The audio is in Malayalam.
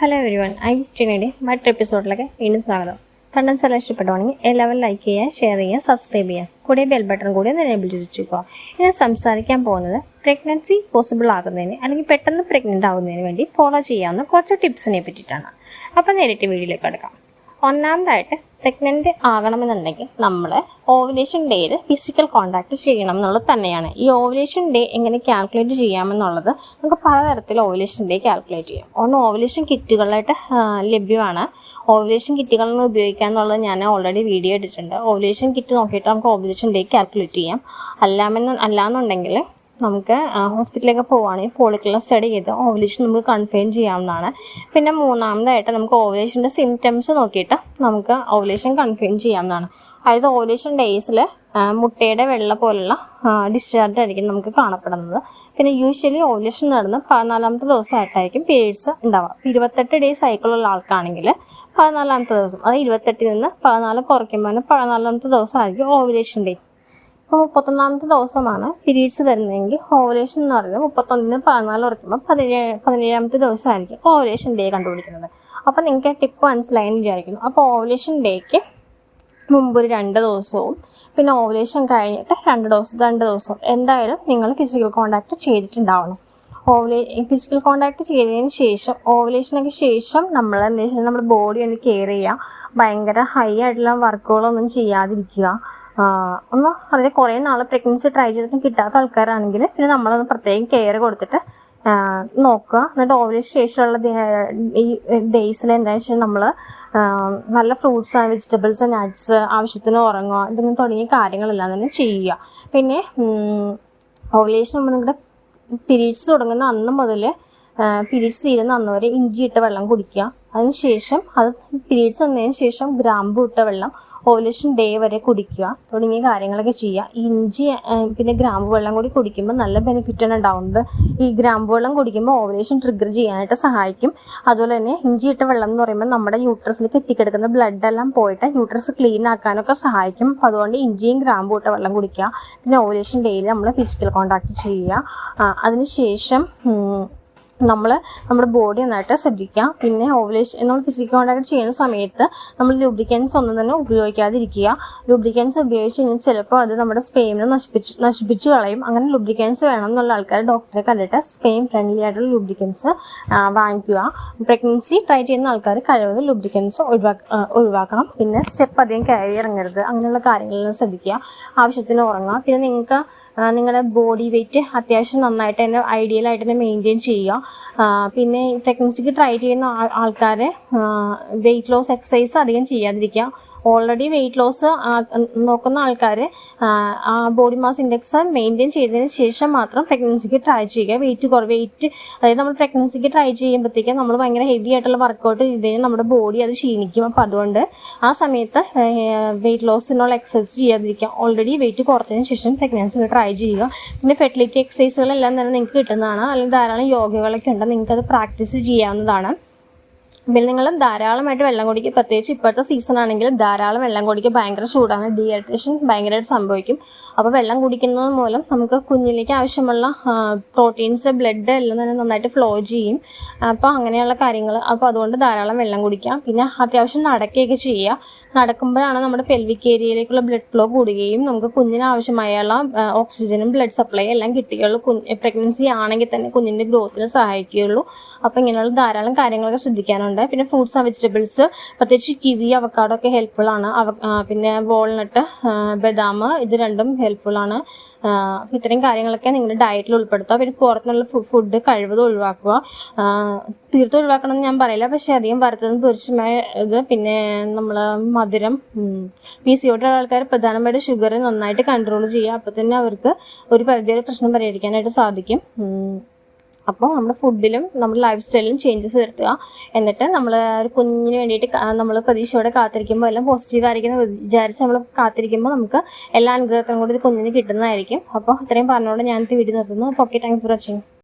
ഹലോ എവരി വൺ ഐ ചിനയുടെ മറ്റൊരു എപ്പിസോഡിലേക്ക് വീണ്ടും സ്വാഗതം. കണ്ടൻസ് എല്ലാം ഇഷ്ടപ്പെട്ടുവാണെങ്കിൽ എല്ലാവരും ലൈക്ക് ചെയ്യുക ഷെയർ ചെയ്യുക സബ്സ്ക്രൈബ് ചെയ്യുക. കൂടെ ബെൽ ബട്ടൺ കൂടി ഒന്ന് എനേബിൾ ചെയ്ത് വെച്ചേക്കുക. ഇനി സംസാരിക്കാൻ പോകുന്നത് പ്രഗ്നൻസി പോസിബിൾ ആകുന്നതിന് അല്ലെങ്കിൽ പെട്ടെന്ന് പ്രഗ്നന്റ് ആകുന്നതിന് വേണ്ടി ഫോളോ ചെയ്യാവുന്ന കുറച്ച് ടിപ്സിനെ പറ്റിയിട്ടാണ്. അപ്പോൾ നേരിട്ട് വീഡിയോയിലേക്ക് എടുക്കാം ഒന്നാമതായിട്ട് പ്രഗ്നന്റ് ആകണമെന്നുണ്ടെങ്കിൽ നമ്മൾ ഓവുലേഷൻ ഡേയിൽ ഫിസിക്കൽ കോണ്ടാക്ട് ചെയ്യണം എന്നുള്ളത് തന്നെയാണ്. ഈ ഓവുലേഷൻ ഡേ എങ്ങനെ കാൽക്കുലേറ്റ് ചെയ്യാമെന്നുള്ളത് നമുക്ക് പലതരത്തിൽ ഓവുലേഷൻ ഡേ കാൽക്കുലേറ്റ് ചെയ്യാം. ഒന്ന് ഓവുലേഷൻ കിറ്റുകളായിട്ട് ലഭ്യമാണ്. ഓവുലേഷൻ കിറ്റുകൾ ഉപയോഗിക്കുക എന്നുള്ളത് ഞാൻ ഓൾറെഡി വീഡിയോ ഇട്ടിട്ടുണ്ട്. ഓവുലേഷൻ കിറ്റ് നോക്കിയിട്ട് നമുക്ക് ഓവുലേഷൻ ഡേ കാൽക്കുലേറ്റ് ചെയ്യാം. അല്ലാമെന്ന് അല്ലാന്നുണ്ടെങ്കിൽ നമുക്ക് ഹോസ്പിറ്റലിലേക്ക് പോവുകയാണെങ്കിൽ ഫോളിക്കുലർ സ്റ്റഡി ചെയ്ത് ഓവലേഷൻ നമുക്ക് കൺഫേം ചെയ്യാവുന്നതാണ്. പിന്നെ മൂന്നാമതായിട്ട് നമുക്ക് ഓവലേഷന്റെ സിംറ്റംസ് നോക്കിയിട്ട് നമുക്ക് ഓവലേഷൻ കൺഫേം ചെയ്യാവുന്നതാണ്. അതായത് ഓവലേഷൻ ഡേയ്സിൽ മുട്ടയുടെ വെള്ള പോലുള്ള ഡിസ്ചാർജ് ആയിരിക്കും നമുക്ക് കാണപ്പെടുന്നത്. പിന്നെ യൂഷ്വലി ഓവലേഷൻ നടന്ന് പതിനാലാമത്തെ ദിവസമായിട്ടായിരിക്കും പീരീഡ്സ് ഉണ്ടാവുക. ഇരുപത്തെട്ട് ഡേ സൈക്കിളുള്ള ആൾക്കാണെങ്കിൽ പതിനാലാമത്തെ ദിവസം അത് ഇരുപത്തെട്ടിൽ നിന്ന് പതിനാല് കുറയ്ക്കുമ്പോൾ പതിനാലാമത്തെ ദിവസമായിരിക്കും ഓവലേഷൻ ഡേ ഇപ്പോൾ മുപ്പത്തൊന്നാമത്തെ ദിവസമാണ്. പീരീഡ്സ് വരുന്നതെങ്കിൽ ഓവലേഷൻ എന്ന് പറയുന്നത് മുപ്പത്തൊന്നിന് പതിനാല് ഉറക്കുമ്പോൾ പതിനേഴ് പതിനേഴാമത്തെ ദിവസമായിരിക്കും ഓവലേഷൻ ഡേ കണ്ടുപിടിക്കുന്നത്. അപ്പോൾ നിങ്ങൾക്ക് ടിപ്പ് മനസ്സിലായെന്ന് വിചാരിക്കുന്നു. അപ്പോൾ ഓവലേഷൻ ഡേക്ക് മുമ്പ് ഒരു രണ്ട് ദിവസവും പിന്നെ ഓവലേഷൻ കഴിഞ്ഞിട്ട് രണ്ട് ദിവസം രണ്ട് ദിവസവും എന്തായാലും നിങ്ങൾ ഫിസിക്കൽ കോണ്ടാക്ട് ചെയ്തിട്ടുണ്ടാവണം. ഓവലേ ഫിസിക്കൽ കോണ്ടാക്ട് ചെയ്തതിന് ശേഷം ഓവലേഷനൊക്കെ ശേഷം നമ്മൾ എന്താ വെച്ചാൽ നമ്മുടെ ബോഡി ഒന്ന് കെയർ ചെയ്യുക. ഭയങ്കര ഹൈ ആയിട്ടുള്ള വർക്കുകളൊന്നും ചെയ്യാതിരിക്കുക. ഒന്ന് അതിൽ കുറേ നാൾ പ്രഗ്നൻസി ട്രൈ ചെയ്തിട്ട് കിട്ടാത്ത ആൾക്കാരാണെങ്കിൽ പിന്നെ നമ്മളൊന്ന് പ്രത്യേകം കെയർ കൊടുത്തിട്ട് നോക്കുക. എന്നിട്ട് ഓവലേഷൻ ശേഷമുള്ള ഈ ഡേയ്സിൽ എന്താണെന്ന് വെച്ചാൽ നമ്മൾ നല്ല ഫ്രൂട്ട്സ് ആൻഡ് വെജിറ്റബിൾസ് നട്ട്സ് ആവശ്യത്തിന് ഉറങ്ങുക ഇതൊന്നും തുടങ്ങിയ കാര്യങ്ങളെല്ലാം തന്നെ ചെയ്യുക. പിന്നെ ഓവലേഷൻ നിങ്ങളുടെ പിരീഡ്സ് തുടങ്ങുന്ന അന്ന് മുതൽ പിരീഡ്സ് തീരുന്ന അന്ന് വരെ ഇഞ്ചി ഇട്ട വെള്ളം കുടിക്കുക. അതിനുശേഷം അത് പിരീഡ്സ് വന്നതിന് ശേഷം ഗ്രാമ്പു ഇട്ട വെള്ളം ഓവുലേഷൻ ഡേ വരെ കുടിക്കുക തുടങ്ങിയ കാര്യങ്ങളൊക്കെ ചെയ്യുക. ഇഞ്ചി പിന്നെ ഗ്രാമ്പു വെള്ളം കൂടി കുടിക്കുമ്പോൾ നല്ല ബെനിഫിറ്റ് ആണ് ഉണ്ടാവുന്നത്. ഈ ഗ്രാമ്പു വെള്ളം കുടിക്കുമ്പോൾ ഓവുലേഷൻ ട്രിഗർ ചെയ്യാനായിട്ട് സഹായിക്കും. അതുപോലെ തന്നെ ഇഞ്ചി ഇട്ട വെള്ളം എന്ന് പറയുമ്പോൾ നമ്മുടെ യൂട്രസിൽ കെട്ടിക്കിടക്കുന്ന ബ്ലഡ് എല്ലാം പോയിട്ട് യൂട്രസ് ക്ലീൻ ആക്കാനൊക്കെ സഹായിക്കും. അതുകൊണ്ട് ഇഞ്ചിയും ഗ്രാമ്പു ഇട്ട വെള്ളം കുടിക്കുക. പിന്നെ ഓവലേഷൻ ഡേയിൽ നമ്മൾ ഫിസിക്കൽ കോണ്ടാക്ട് ചെയ്യുക. അതിനുശേഷം നമ്മൾ നമ്മുടെ ബോഡി നന്നായിട്ട് ശ്രദ്ധിക്കുക പിന്നെ ഓവലേഷൻ നമ്മൾ ഫിസിക്കൽ കോൺടാക്ട് ചെയ്യുന്ന സമയത്ത് നമ്മൾ ലൂബ്രിക്കൻസ് ഒന്നും തന്നെ ഉപയോഗിക്കാതിരിക്കുക. ലൂബ്രിക്കൻസ് ഉപയോഗിച്ച് കഴിഞ്ഞാൽ ചിലപ്പോൾ അത് നമ്മുടെ സ്പെയിമിനെ നശിപ്പിച്ച് നശിപ്പിച്ച് കളയും. അങ്ങനെ ലൂബ്രിക്കൻസ് വേണം എന്നുള്ള ആൾക്കാർ ഡോക്ടറെ കണ്ടിട്ട് സ്പെയിം ഫ്രണ്ട്ലി ആയിട്ടുള്ള ലൂബ്രിക്കൻസ് വാങ്ങിക്കുക. പ്രഗ്നൻസി ട്രൈ ചെയ്യുന്ന ആൾക്കാർ കഴിവതും ലൂബ്രിക്കൻസ് ഒഴിവാക്ക ഒഴിവാക്കണം. പിന്നെ സ്റ്റെപ്പ് അധികം കയറി ഇറങ്ങരുത്. അങ്ങനെയുള്ള കാര്യങ്ങളെല്ലാം ശ്രദ്ധിക്കുക. ആവശ്യത്തിന് ഉറങ്ങുക. പിന്നെ നിങ്ങൾക്ക് നിങ്ങളുടെ ബോഡി വെയിറ്റ് അത്യാവശ്യം നന്നായിട്ട് തന്നെ ഐഡിയലായിട്ട് തന്നെ മെയിന്റെയിൻ ചെയ്യുക. പിന്നെ പ്രഗ്നൻസിക്ക് ട്രൈ ചെയ്യുന്ന ആൾക്കാരെ വെയിറ്റ് ലോസ് എക്സസൈസ് അധികം ചെയ്യാതിരിക്കുക. ഓൾറെഡി വെയിറ്റ് ലോസ് നോക്കുന്ന ആൾക്കാർ ആ ബോഡി മാസ് ഇൻഡെക്സ് മെയിന്റെയിൻ ചെയ്തതിന് ശേഷം മാത്രം പ്രഗ്നൻസിക്ക് ട്രൈ ചെയ്യുക. വെയിറ്റ് കുറവ് വെയിറ്റ് അതായത് നമ്മൾ പ്രഗ്നൻസിക്ക് ട്രൈ ചെയ്യുമ്പോഴത്തേക്കും നമ്മൾ ഭയങ്കര ഹെവി ആയിട്ടുള്ള വർക്കൗട്ട് ചെയ്ത് കഴിഞ്ഞാൽ നമ്മുടെ ബോഡി അത് ക്ഷീണിക്കും. അപ്പോൾ അതുകൊണ്ട് ആ സമയത്ത് വെയിറ്റ് ലോസിനുള്ള എക്സസൈസ് ചെയ്യാതിരിക്കുക. ഓൾറെഡി വെയിറ്റ് കുറച്ചതിന് ശേഷം പ്രഗ്നൻസി ട്രൈ ചെയ്യുക. പിന്നെ ഫെർട്ടിലിറ്റി എക്സസൈസുകളെല്ലാം തന്നെ നിങ്ങൾക്ക് കിട്ടുന്നതാണ്. അല്ലെങ്കിൽ ധാരാളം യോഗകളൊക്കെ ഉണ്ട്. നിങ്ങൾക്ക് അത് പ്രാക്ടീസ് ചെയ്യാവുന്നതാണ്. നിങ്ങൾ ധാരാളമായിട്ട് വെള്ളം കുടിക്കുക. പ്രത്യേകിച്ച് ഇപ്പോഴത്തെ സീസൺ ആണെങ്കിൽ ധാരാളം വെള്ളം കുടിക്കുക. ഭയങ്കര ചൂടാണ്. ഡീഹൈഡ്രേഷൻ ഭയങ്കരമായിട്ട് സംഭവിക്കും. അപ്പോൾ വെള്ളം കുടിക്കുന്നത് മൂലം നമുക്ക് കുഞ്ഞിലേക്ക് ആവശ്യമുള്ള പ്രോട്ടീൻസ് ബ്ലഡ് എല്ലാം തന്നെ നന്നായിട്ട് ഫ്ലോ ചെയ്യും. അപ്പോൾ അങ്ങനെയുള്ള കാര്യങ്ങൾ. അപ്പോൾ അതുകൊണ്ട് ധാരാളം വെള്ളം കുടിക്കാം. പിന്നെ അത്യാവശ്യം നടക്കുകയൊക്കെ ചെയ്യുക. നടക്കുമ്പോഴാണ് നമ്മുടെ പെൽവിക് ഏരിയയിലേക്കുള്ള ബ്ലഡ് ഫ്ലോ കൂടുകയും നമുക്ക് കുഞ്ഞിന് ആവശ്യമായുള്ള ഓക്സിജനും ബ്ലഡ് സപ്ലൈ എല്ലാം കിട്ടുകയുള്ളൂ. കുഞ്ഞ് പ്രഗ്നൻസി ആണെങ്കിൽ തന്നെ കുഞ്ഞിന്റെ ഗ്രോത്തിന് സഹായിക്കുകയുള്ളൂ. അപ്പോൾ ഇങ്ങനെയുള്ള ധാരാളം കാര്യങ്ങളൊക്കെ ശ്രദ്ധിക്കാനുണ്ട്. പിന്നെ ഫ്രൂട്ട്സ് ആൻഡ് വെജിറ്റബിൾസ് പ്രത്യേകിച്ച് കിവി അവക്കാടോ ഒക്കെ ഹെൽപ്ഫുൾ ആണ്. പിന്നെ വാൾനട്ട് ബദാം ഇത് രണ്ടും ഹെൽപ്ഫുൾ ആണ്. അപ്പം ഇത്രയും കാര്യങ്ങളൊക്കെ നിങ്ങളുടെ ഡയറ്റിൽ ഉൾപ്പെടുത്തുക. പിന്നെ പുറത്തുനിന്നുള്ള ഫുഡ് കഴിവതും ഒഴിവാക്കുക. തീർത്തും ഒഴിവാക്കണം എന്ന് ഞാൻ പറയില്ല. പക്ഷേ അധികം വറുത്തതും പൊരിച്ചുമായ ഇത് പിന്നെ നമ്മൾ മധുരം പി സി ഒട്ടുള്ള ആൾക്കാർ പ്രധാനമായിട്ട് ഷുഗർ നന്നായിട്ട് കൺട്രോൾ ചെയ്യുക. അപ്പോൾ തന്നെ അവർക്ക് ഒരു പരിധിവരെ പ്രശ്നം പരിഹരിക്കാനായിട്ട് സാധിക്കും. അപ്പോൾ നമ്മുടെ ഫുഡിലും നമ്മുടെ ലൈഫ് സ്റ്റൈലിലും ചേഞ്ചസ് വരുത്തുക. എന്നിട്ട് നമ്മൾ ഒരു കുഞ്ഞിന് വേണ്ടിയിട്ട് നമ്മൾ പ്രതീക്ഷയോടെ കാത്തിരിക്കുമ്പോൾ എല്ലാം പോസിറ്റീവ് ആയിരിക്കും വിചാരിച്ച് നമ്മൾ കാത്തിരിക്കുമ്പോൾ നമുക്ക് എല്ലാ അനുഗ്രഹത്തിനും കൂടി ഇത് കുഞ്ഞിന് കിട്ടുന്നതായിരിക്കും. അപ്പോൾ ഇത്രയും പറഞ്ഞുകൊണ്ട് ഞാൻ വീഡിയോ നിർത്തുന്നു. അപ്പോൾ ഓക്കെ താങ്ക്സ് ഫോർ വാച്ചിങ്